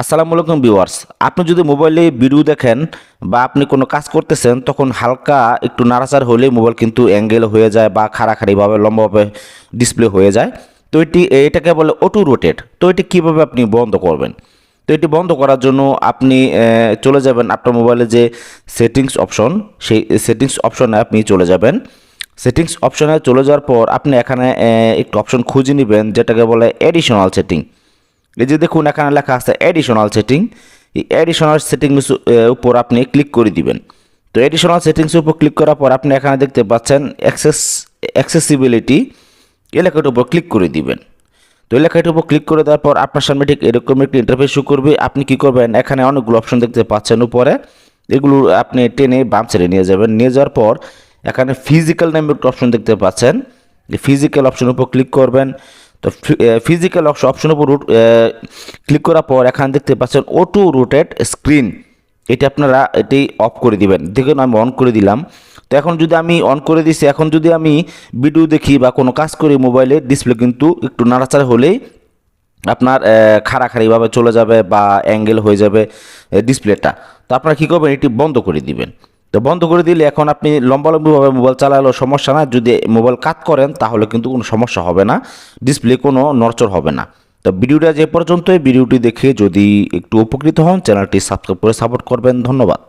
আসসালামু আলাইকুম ভিউয়ার্স। আপনি যদি মোবাইলে ভিডিও দেখেন বা আপনি কোনো কাজ করতেছেন, তখন হালকা একটু নাড়াচাড় হলে মোবাইল কিন্তু অ্যাঙ্গেল হয়ে যায় বা খাড়াখাড়িভাবে, লম্বাভাবে ডিসপ্লে হয়ে যায়। তো এটি, এটাকে বলে অটো রোটেট তো এটি কীভাবে আপনি বন্ধ করবেন? তো এটি বন্ধ করার জন্য আপনি চলে যাবেন আপনার মোবাইলে যে সেটিংস অপশন সেই সেটিংস অপশনে আপনি চলে যাবেন। সেটিংস অপশনে চলে যাওয়ার পর আপনি এখানে একটু অপশন খুঁজে নেবেন, যেটাকে বলে অ্যাডিশনাল সেটিং এই যে দেখুন, এখানে লেখা আছে অ্যাডিশনাল সেটিং এই এডিশনাল সেটিংস উপর আপনি ক্লিক করে দিবেন। তো এডিশনাল সেটিংস উপর ক্লিক করার পর আপনি এখানে দেখতে পাচ্ছেন অ্যাক্সেস অ্যাক্সেসিবিলিটি এলাকাটার উপর ক্লিক করে দিবেন। তো এলাকাটার উপর ক্লিক করে দেওয়ার পর আপনার সামনে ঠিক এরকম একটি ইন্টারফেস শো করবে। আপনি কি করবেন? এখানে অনেকগুলো অপশন দেখতে পাচ্ছেন উপরে। এগুলো আপনি টেনে বাম সাইডে নিয়ে যাবেন। নিয়ে যাওয়ার পর এখানে ফিজিক্যাল নামে একটা অপশন দেখতে পাচ্ছেন। ফিজিক্যাল অপশনের উপর ক্লিক করবেন। তো ফিজিক্যাল অপশন উপর রুট ক্লিক করার পর এখানে দেখতে পাচ্ছেন অটো রোটেট স্ক্রিন এটি আপনারা এটি অফ করে দিবেন। দেখুন, আমি অন করে দিলাম। তো এখন যদি আমি অন করে দিছি, এখন যদি আমি ভিডিও দেখি বা কোনো কাজ করি মোবাইলে ডিসপ্লে কিন্তু একটু নাড়াচাড়া হলেই আপনার খাড়াখাড়িভাবে চলে যাবে বা অ্যাঙ্গেল হয়ে যাবে ডিসপ্লেটা তো আপনারা কী করবেন? এটি বন্ধ করে দিবেন। তো বন্ধ করে দিলে এখন আপনি লম্বালম্বিভাবে মোবাইল চালালেও সমস্যা না। যদি মোবাইল কাত করেন, তাহলে কিন্তু কোনো সমস্যা হবে না। ডিসপ্লে কোনো নড়চড় হবে না। তো ভিডিওটা যে পর্যন্তই, ভিডিওটি দেখে যদি একটু উপকৃত হন, চ্যানেলটি সাবস্ক্রাইব করে সাপোর্ট করবেন। ধন্যবাদ।